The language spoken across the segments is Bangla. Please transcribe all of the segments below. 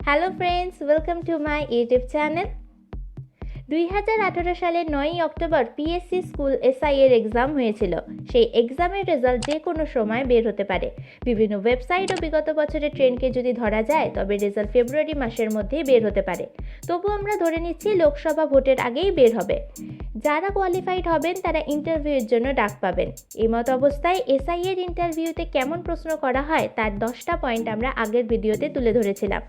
hello friends welcome to my YouTube channel দুই হাজার আঠারো সালের নয়ই অক্টোবর পিএসসি স্কুল এসআই এর এক্সাম হয়েছিল। সেই এক্সামের রেজাল্ট যে কোনো সময় বের হতে পারে। বিভিন্ন ওয়েবসাইট ও বিগত বছরের ট্রেন্ডকে যদি ধরা যায়, তবে রেজাল্ট ফেব্রুয়ারি মাসের মধ্যেই বের হতে পারে। তবু আমরা ধরে নিচ্ছি লোকসভা ভোটের আগেই বের হবে। যারা কোয়ালিফাইড হবেন, তারা ইন্টারভিউয়ের জন্য ডাক পাবেন। এমত অবস্থায় এসআই এর ইন্টারভিউতে কেমন প্রশ্ন করা হয়, তার দশটা পয়েন্ট আমরা আগের ভিডিওতে তুলে ধরেছিলাম।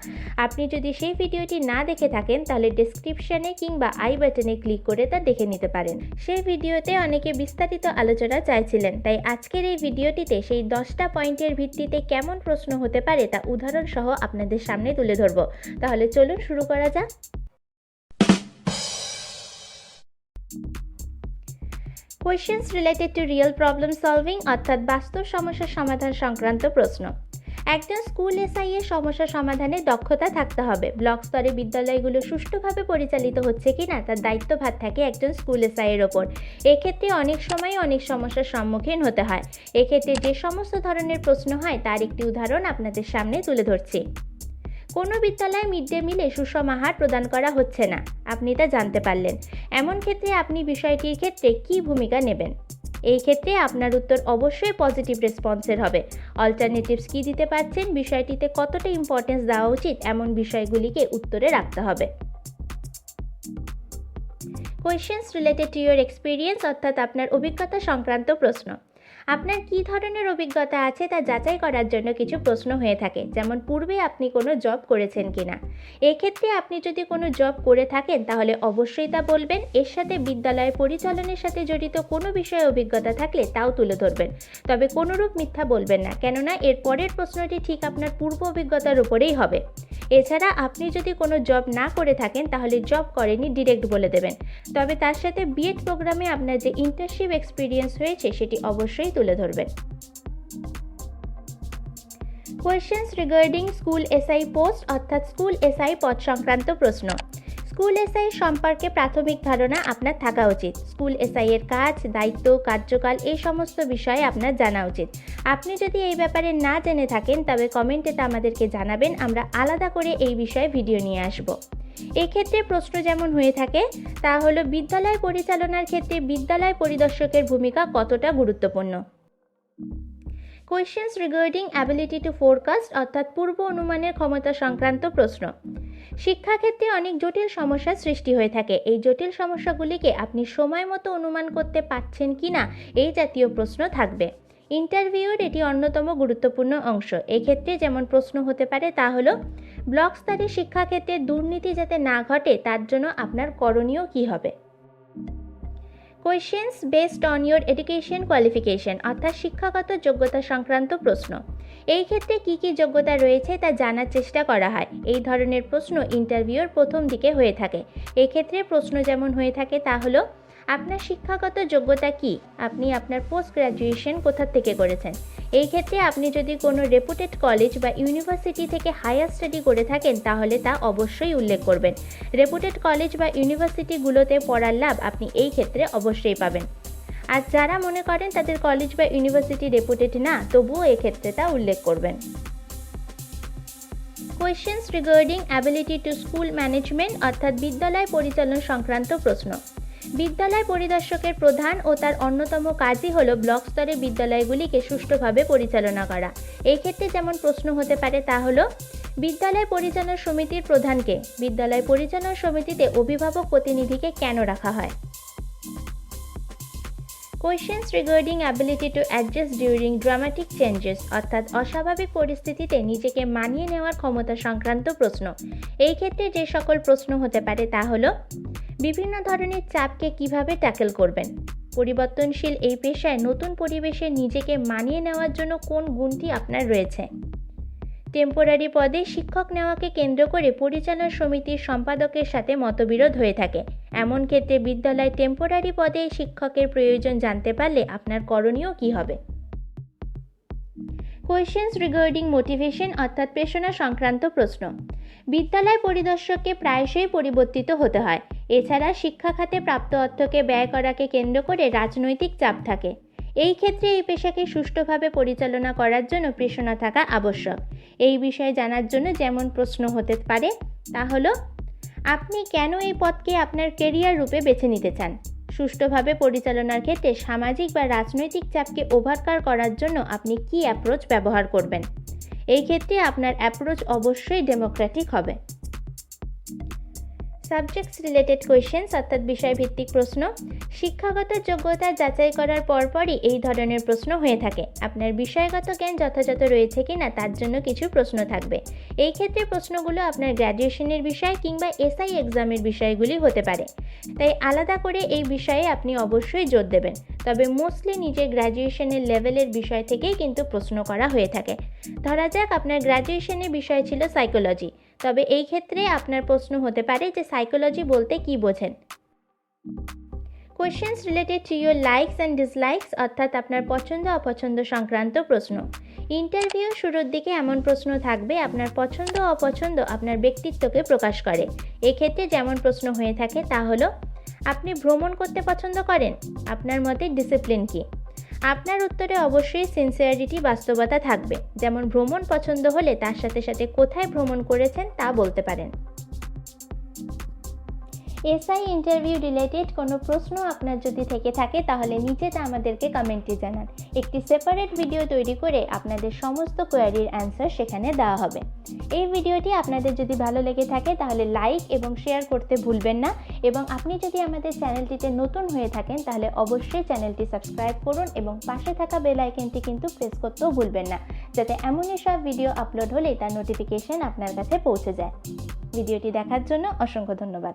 আপনি যদি সেই ভিডিওটি না দেখে থাকেন, তাহলে ডেসক্রিপশনে কিংবা আই বাটনে ক্লিক করে তা দেখে নিতে পারেন। সেই ভিডিওতে অনেকে বিস্তারিত আলোচনা চাইছিলেন, তাই আজকের এই ভিডিওটিতে সেই দশটা পয়েন্টের ভিত্তিতে কেমন প্রশ্ন হতে পারে তা উদাহরণ সহ আপনাদের সামনে তুলে ধরব। তাহলে চলুন শুরু করা যাক। Questions related to real problem solving অর্থাৎ বাস্তব সমস্যার সমাধান সংক্রান্ত প্রশ্ন। একজন স্কুল এসআই এর সমস্যা সমাধানে দক্ষতা থাকতে হবে। ব্লক স্তরে বিদ্যালয়গুলো সুষ্ঠুভাবে পরিচালিত হচ্ছে কিনা তার দায়িত্বভার থাকে একজন স্কুল এসআই এর ওপর। এক্ষেত্রে অনেক সময় অনেক সমস্যার সম্মুখীন হতে হয়। এক্ষেত্রে যে সমস্ত ধরনের প্রশ্ন হয় তার একটি উদাহরণ আপনাদের সামনে তুলে ধরছি। কোনো বিদ্যালয়ে মিড ডে মিলে সুষম আহার প্রদান করা হচ্ছে না। আপনি তা জানতে পারলেন। এমন ক্ষেত্রে আপনি বিষয়টির ক্ষেত্রে কী ভূমিকা নেবেন? এই ক্ষেত্রে আপনার উত্তর অবশ্যই পজিটিভ রেসপন্সের হবে। অল্টারনেটিভস কী দিতে পারছেন? বিষয়টিতে কতটা ইম্পর্টেন্স দেওয়া উচিত? এমন বিষয়গুলিকে উত্তরে রাখতে হবে। Questions related to your experience অর্থাৎ আপনার অভিজ্ঞতা সংক্রান্ত প্রশ্ন। আপনার কী ধরনের অভিজ্ঞতা আছে তা যাচাই করার জন্য কিছু প্রশ্ন হয়ে থাকে, যেমন পূর্বে আপনি কোনো জব করেছেন কিনা? এক্ষেত্রে আপনি যদি কোনো জব করে থাকেন, তাহলে অবশ্যই তা বলবেন। এর সাথে বিদ্যালয় পরিচালনের সাথে জড়িত কোনো বিষয়ে অভিজ্ঞতা থাকলে তাও তুলে ধরবেন। তবে কোনোরূপ মিথ্যা বলবেন না, কেননা এর পরের প্রশ্নটি ঠিক আপনার পূর্ব অভিজ্ঞতার উপরেই হবে। এছাড়া আপনি যদি কোনো জব না করে থাকেন, তাহলে জব করেনি ডিরেক্ট বলে দেবেন। তবে তার সাথে বিএড প্রোগ্রামে আপনার যে ইন্টার্নশিপ এক্সপিরিয়েন্স হয়েছে, সেটি অবশ্যই তুলে ধরবেন questions regarding school SI post অর্থাৎ স্কুল এসআই পদ সংক্রান্ত প্রশ্ন। স্কুল এসআই সম্পর্কে প্রাথমিক ধারণা আপনার থাকা উচিত। স্কুল এসআই এর কাজ, দায়িত্ব, কার্যকাল এই সমস্ত বিষয়ে আপনার জানা উচিত। আপনি যদি এই ব্যাপারে না জেনে থাকেন, তবে কমেন্টে তা আমাদেরকে জানাবেন। আমরা আলাদা করে এই বিষয়ে ভিডিও নিয়ে আসব। এক্ষেত্রে প্রশ্ন যেমন হয়ে থাকে, তা হলো বিদ্যালয় পরিচালনার ক্ষেত্রে বিদ্যালয় পরিদর্শকের ভূমিকা কতটা গুরুত্বপূর্ণ? Questions regarding ability to forecast অর্থাৎ পূর্ব অনুমানের ক্ষমতা সংক্রান্ত প্রশ্ন। শিক্ষাক্ষেত্রে অনেক জটিল সমস্যার সৃষ্টি হয়ে থাকে। এই জটিল সমস্যাগুলিকে আপনি সময় মতো অনুমান করতে পারছেন কি না এই জাতীয় প্রশ্ন থাকবে। ইন্টারভিউর এটি অন্যতম গুরুত্বপূর্ণ অংশ। এক্ষেত্রে যেমন প্রশ্ন হতে পারে, তা হলো ব্লক স্তরে শিক্ষাক্ষেত্রে দুর্নীতি যাতে না ঘটে, তার জন্য আপনার করণীয় কী হবে? Questions based on your education qualification অর্থাৎ শিক্ষাগত যোগ্যতা সংক্রান্ত প্রশ্ন। এই ক্ষেত্রে কী কী যোগ্যতা রয়েছে তা জানার চেষ্টা করা হয়। এই ধরনের প্রশ্ন ইন্টারভিউর প্রথম দিকে হয়ে থাকে। এক্ষেত্রে প্রশ্ন যেমন হয়ে থাকে, তা হলো আপনার শিক্ষাগত যোগ্যতা কি? আপনি আপনার পোস্ট গ্র্যাজুয়েশন কোথা থেকে করেছেন? এই ক্ষেত্রে আপনি যদি কোনো রেপুটেড কলেজ বা ইউনিভার্সিটি থেকে হায়ার স্টাডি করে থাকেন, তাহলে তা অবশ্যই উল্লেখ করবেন। রেপুটেড কলেজ বা ইউনিভার্সিটিগুলোতে পড়ার লাভ আপনি এই ক্ষেত্রে অবশ্যই পাবেন। আর যারা মনে করেন তাদের কলেজ বা ইউনিভার্সিটি রেপুটেড না, তবুও এক্ষেত্রে তা উল্লেখ করবেন। Questions regarding ability to school management অর্থাৎ বিদ্যালয় পরিচালনা সংক্রান্ত প্রশ্ন। বিদ্যালয় পরিদর্শকের প্রধান ও তার অন্যতম কাজই হল ব্লক স্তরে বিদ্যালয়গুলিকে সুষ্ঠুভাবে পরিচালনা করা। এই ক্ষেত্রে যেমন প্রশ্ন হতে পারে তা হলো, বিদ্যালয় পরিচালনা সমিতির প্রধানকে বিদ্যালয় পরিচালনা সমিতিতে অভিভাবক প্রতিনিধিকে কেন রাখা হয়? Questions regarding ability to adjust during dramatic changes অর্থাৎ অস্বাভাবিক পরিস্থিতিতে নিজেকে মানিয়ে নেওয়ার ক্ষমতা সংক্রান্ত প্রশ্ন। এই ক্ষেত্রে যে সকল প্রশ্ন হতে পারে তা হলো বিভিন্ন ধরনের চাপকে কীভাবে ট্যাকেল করবেন? পরিবর্তনশীল এই পেশায় নতুন পরিবেশে নিজেকে মানিয়ে নেওয়ার জন্য কোন গুণটি আপনার রয়েছে? টেম্পোরারি পদে শিক্ষক নেওয়াকে কেন্দ্র করে পরিচালনা সমিতির সম্পাদকের সাথে মতবিরোধ হয়ে থাকে। এমন ক্ষেত্রে বিদ্যালয় টেম্পোরারি পদে শিক্ষকের প্রয়োজন জানতে পারলে আপনার করণীয় কী হবে? কোয়েশ্চেন্স রিগার্ডিং মোটিভেশন অর্থাৎ প্রেষণা সংক্রান্ত প্রশ্ন। বিদ্যালয় পরিদর্শককে প্রায়শই পরিবর্তিত হতে হয়। এছাড়া শিক্ষা খাতে প্রাপ্ত অর্থকে ব্যয় করাকে কেন্দ্র করে রাজনৈতিক চাপ থাকে। এই ক্ষেত্রে এই পেশাকে সুষ্ঠুভাবে পরিচালনা করার জন্য প্রেষণা থাকা আবশ্যক। এই বিষয়ে জানার জন্য যেমন প্রশ্ন হতে পারে, তা হলো, আপনি কেন এই পদকে আপনার কেরিয়ার রূপে বেছে নিতে চান? সুষ্ঠুভাবে পরিচালনার ক্ষেত্রে সামাজিক বা রাজনৈতিক চাপকে ওভারকার করার জন্য আপনি কী অ্যাপ্রোচ ব্যবহার করবেন? এই ক্ষেত্রে আপনার অ্যাপ্রোচ অবশ্যই ডেমোক্রেটিক হবে। সাবজেক্টস রিলেটেড কোয়েশ্চেন্স অর্থাৎ বিষয়ভিত্তিক প্রশ্ন, শিক্ষাগত যোগ্যতা যাচাই করার পরপরই এই ধরনের প্রশ্ন হয়ে থাকে। আপনার বিষয়গত জ্ঞান যথাযথ রয়েছে কি না তার জন্য কিছু প্রশ্ন থাকবে। এই ক্ষেত্রে প্রশ্নগুলো আপনার গ্র্যাজুয়েশনের বিষয় কিংবা এসআই এক্সামের বিষয়গুলি হতে পারে। তাই আলাদা করে এই বিষয়ে আপনি অবশ্যই জোর দেবেন। তবে মোস্টলি নিজের গ্র্যাজুয়েশনের লেভেলের বিষয় থেকেই কিন্তু প্রশ্ন করা হয়ে থাকে। ধরা যাক আপনার গ্র্যাজুয়েশনের বিষয় ছিল সাইকোলজি। তবে এই ক্ষেত্রে আপনার প্রশ্ন হতে পারে যে সাইকোলজি বলতে কি বোঝেন? Questions related to your likes and dislikes অর্থাৎ আপনার পছন্দ, অপছন্দ সংক্রান্ত প্রশ্ন। ইন্টারভিউ শুরুর দিকে এমন প্রশ্ন থাকবে, আপনার পছন্দ, অপছন্দ আপনার ব্যক্তিত্বকে প্রকাশ করে। এক্ষেত্রে যেমন প্রশ্ন হয়ে থাকে তা হলো, আপনি ভ্রমণ করতে পছন্দ করেন? আপনার মতে ডিসিপ্লিন কী? আপনার উত্তরে অবশ্যই সিনসিয়ারিটি বাস্তবতা থাকবে। যেমন ভ্রমণ পছন্দ হলে তার সাথে সাথে কোথায় ভ্রমণ করেছেন তা বলতে পারেন। এসআই ইন্টারভিউ রিলেটেড কোনো প্রশ্ন আপনার যদি থেকে থাকে, তাহলে নিচে তা আমাদেরকে কমেন্টে জানান। একটি সেপারেট ভিডিও তৈরি করে আপনাদের সমস্ত কোয়ারির অ্যান্সার সেখানে দেওয়া হবে। এই ভিডিওটি আপনাদের যদি ভালো লেগে থাকে, তাহলে লাইক এবং শেয়ার করতে ভুলবেন না। এবং আপনি যদি আমাদের চ্যানেলটিতে নতুন হয়ে থাকেন, তাহলে অবশ্যই চ্যানেলটি সাবস্ক্রাইব করুন এবং পাশে থাকা বেল আইকনটি কিন্তু প্রেস করতেও ভুলবেন না, যাতে এমনই সব ভিডিও আপলোড হলেই তার নোটিফিকেশন আপনার কাছে পৌঁছে যায়। ভিডিওটি দেখার জন্য অসংখ্য ধন্যবাদ।